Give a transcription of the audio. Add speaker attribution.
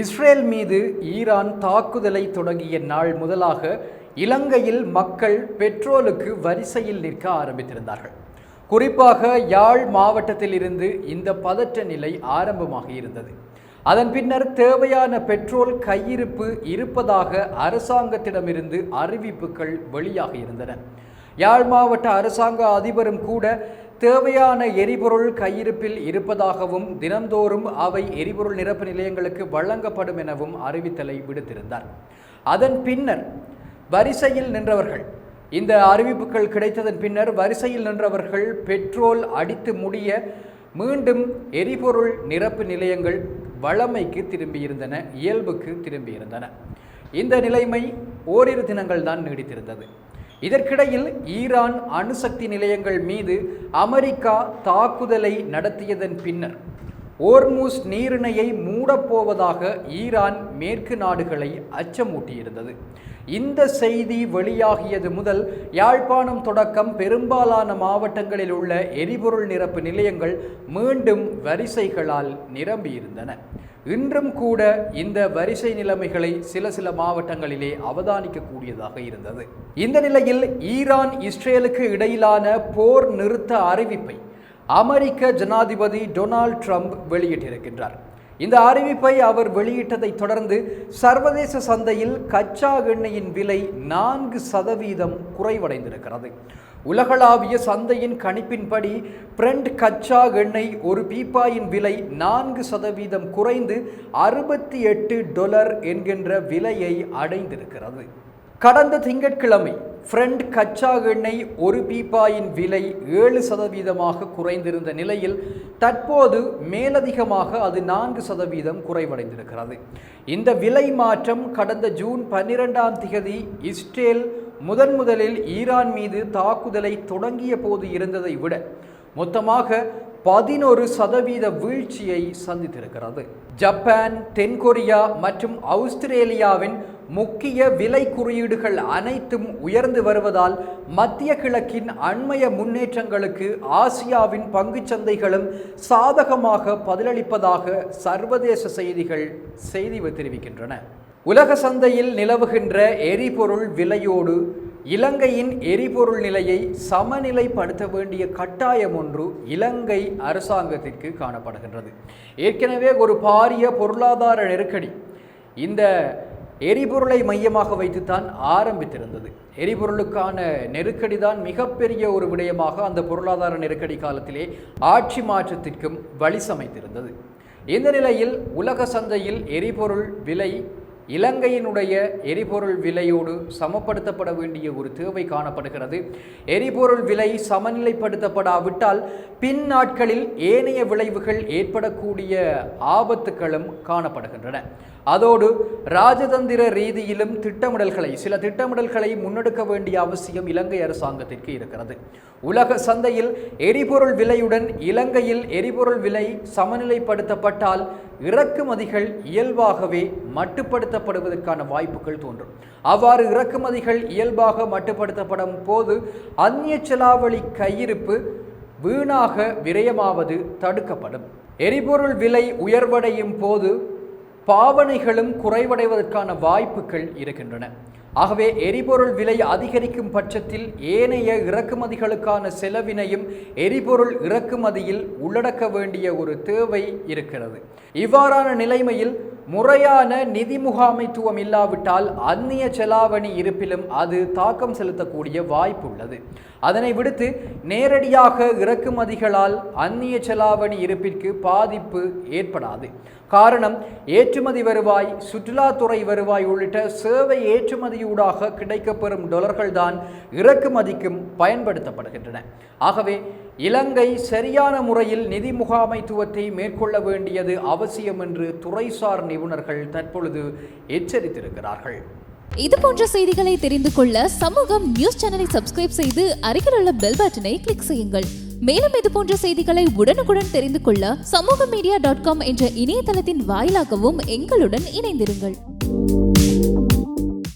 Speaker 1: Israel மீது Iran தாக்குதலை தொடங்கிய நாள் முதலாக இலங்கையில் மக்கள் பெட்ரோலுக்கு வரிசையில் நிற்க ஆரம்பித்திருந்தார்கள். குறிப்பாக யாழ் மாவட்டத்தில் இருந்து இந்த பதற்ற நிலை ஆரம்பமாக இருந்தது. அதன் பின்னர் தேவையான பெட்ரோல் கையிருப்பு இருப்பதாக அரசாங்கத்திடமிருந்து அறிவிப்புகள் வெளியாக இருந்தன. யாழ் மாவட்ட அரசாங்க அதிபரும் கூட தேவையான எரிபொருள் கையிருப்பில் இருப்பதாகவும் தினந்தோறும் அவை எரிபொருள் நிரப்பு நிலையங்களுக்கு வழங்கப்படும் எனவும் அறிவித்தலை விடுத்திருந்தார். அதன் பின்னர் வரிசையில் நின்றவர்கள் இந்த அறிவிப்புகள் கிடைத்ததன் பின்னர் வரிசையில் நின்றவர்கள் பெட்ரோல் அடித்து முடிய மீண்டும் எரிபொருள் நிரப்பு நிலையங்கள் வழமைக்கு திரும்பியிருந்தன இயல்புக்கு திரும்பியிருந்தன. இந்த நிலைமை ஓரிரு தினங்கள் தான் நீடித்திருந்தது. இதற்கிடையில் ஈரான் அணுசக்தி நிலையங்கள் மீது அமெரிக்கா தாக்குதலை நடத்தியதன் பின்னர் ஓர்மூஸ் நீரிணையை மூடப்போவதாக ஈரான் மேற்கு நாடுகளை அச்சமூட்டியிருந்தது. இந்த செய்தி வெளியாகியது முதல் யாழ்ப்பாணம் தொடக்கம் பெரும்பாலான மாவட்டங்களில் உள்ள எரிபொருள் நிரப்பு நிலையங்கள் மீண்டும் வரிசைகளால் நிரம்பியிருந்தன. இன்றும் கூட இந்த வரிசை நிலைமைகளை சில சில மாவட்டங்களிலே அவதானிக்கக்கூடியதாக இருந்தது. இந்த நிலையில் ஈரான் இஸ்ரேலுக்கு இடையிலான போர் நிறுத்த அறிவிப்பை அமெரிக்க ஜனாதிபதி டொனால்ட் ட்ரம்ப் வெளியிட்டிருக்கின்றார். இந்த அறிவிப்பை அவர் வெளியிட்டதை தொடர்ந்து சர்வதேச சந்தையில் கச்சா எண்ணெயின் விலை நான்கு சதவீதம் குறைவடைந்திருக்கிறது. உலகளாவிய சந்தையின் கணிப்பின்படி பிரெண்ட் கச்சா எண்ணெய் ஒரு பீப்பாயின் விலை நான்கு சதவீதம் குறைந்து அறுபத்தி எட்டு டொலர் என்கின்ற விலையை அடைந்திருக்கிறது. கடந்த திங்கட்கிழமை ஃப்ரெண்ட் கச்சா எண்ணெய் ஒரு பீப்பாயின் விலை ஏழு சதவீதமாக குறைந்திருந்த நிலையில் தற்போது மேலதிகமாக அது நான்கு சதவீதம் குறைவடைந்திருக்கிறது. இந்த விலை மாற்றம் கடந்த ஜூன் பன்னிரெண்டாம் திகதி இஸ்ரேல் முதன் முதலில் ஈரான் மீது தாக்குதலை தொடங்கிய போது இருந்ததை விட மொத்தமாக பதினொரு சதவீத வீழ்ச்சியை சந்தித்திருக்கிறது. ஜப்பான் தென்கொரியா மற்றும் அவுஸ்திரேலியாவின் முக்கிய விலை குறியீடுகள் அனைத்தும் உயர்ந்து வருவதால் மத்திய கிழக்கின் அண்மைய முன்னேற்றங்களுக்கு ஆசியாவின் பங்குச் சந்தைகளும் சாதகமாக பதிலளிப்பதாக சர்வதேச செய்திகள் செய்தி தெரிவிக்கின்றன உலக சந்தையில் நிலவுகின்ற எரிபொருள் விலையோடு இலங்கையின் எரிபொருள் நிலையை சமநிலைப்படுத்த வேண்டிய கட்டாயம் ஒன்று இலங்கை அரசாங்கத்திற்கு காணப்படுகின்றது. ஏற்கனவே ஒரு பாரிய பொருளாதார நெருக்கடி இந்த எரிபொருளை மையமாக வைத்துத்தான் ஆரம்பித்திருந்தது. எரிபொருளுக்கான நெருக்கடி தான் மிகப்பெரிய ஒரு விடயமாக அந்த பொருளாதார நெருக்கடி காலத்திலே ஆட்சி மாற்றத்திற்கும் வழி சமைத்திருந்தது. இந்த நிலையில் உலக சந்தையில் எரிபொருள் விலை இலங்கையினுடைய எரிபொருள் விலையோடு சமப்படுத்தப்பட வேண்டிய ஒரு தேவை காணப்படுகிறது. எரிபொருள் விலை சமநிலைப்படுத்தப்படாவிட்டால் பின் நாட்களில் ஏனைய விளைவுகள் ஏற்படக்கூடிய ஆபத்துகளும் காணப்படுகின்றன. அதோடு ராஜதந்திர ரீதியிலும் திட்டமிடல்களை சில திட்டமிடல்களை முன்னெடுக்க வேண்டிய அவசியம் இலங்கை அரசாங்கத்திற்கு இருக்கிறது. உலக சந்தையில் எரிபொருள் விலையுடன் இலங்கையில் எரிபொருள் விலை சமநிலைப்படுத்தப்பட்டால் இறக்குமதிகள் இயல்பாகவே மட்டுப்படுத்தப்படுவதற்கான வாய்ப்புகள் தோன்றும். அவ்வாறு இறக்குமதிகள் இயல்பாக மட்டுப்படுத்தப்படும் போது அந்நிய செலாவளி கையிருப்பு வீணாக விரயமாவது தடுக்கப்படும். எரிபொருள் விலை உயர்வடையும் போது பாவனைகளும் குறைவடைவதற்கான வாய்ப்புகள் இருக்கின்றன. ஆகவே எரிபொருள் விலை அதிகரிக்கும் பட்சத்தில் ஏனைய இறக்குமதிகளுக்கான செலவினையும் எரிபொருள் இறக்குமதியில் உள்ளடக்க வேண்டிய ஒரு தேவை இருக்கிறது. இவ்வாறான நிலைமையில் முறையான நிதி முகாமைத்துவம் இல்லாவிட்டால் அந்நிய செலாவணி இருப்பிலும் அது தாக்கம் செலுத்தக்கூடிய வாய்ப்பு உள்ளது அதனை விடுத்து நேரடியாக இறக்குமதிகளால் அந்நிய செலாவணி இருப்பிற்கு பாதிப்பு ஏற்படாது. காரணம் ஏற்றுமதி வருவாய் சுற்றுலாத்துறை வருவாய் உள்ளிட்ட சேவை ஏற்றுமதியூடாக கிடைக்கப்பெறும் டொலர்கள் தான் இறக்குமதிக்கும் பயன்படுத்தப்படுகின்றன. ஆகவே இலங்கை சரியான முறையில் நிதி முகாமைத்துவத்தை மேற்கொள்ள வேண்டியது அவசியம் என்று துறைசார் நிபுணர்கள் தற்பொழுது எச்சரித்திருக்கிறார்கள்.
Speaker 2: இது போன்ற செய்திகளை தெரிந்து கொள்ள சமூகம் நியூஸ் சேனலை சப்ஸ்கிரைப் செய்து அருகில் உள்ள பெல் பட்டனை கிளிக் செய்யுங்கள். மேலும் இது போன்ற செய்திகளை உடனுக்குடன் தெரிந்து கொள்ள சமூக மீடியா டாட் காம் என்ற இணையதளத்தின் வாயிலாகவும் எங்களுடன் இணைந்திருங்கள்.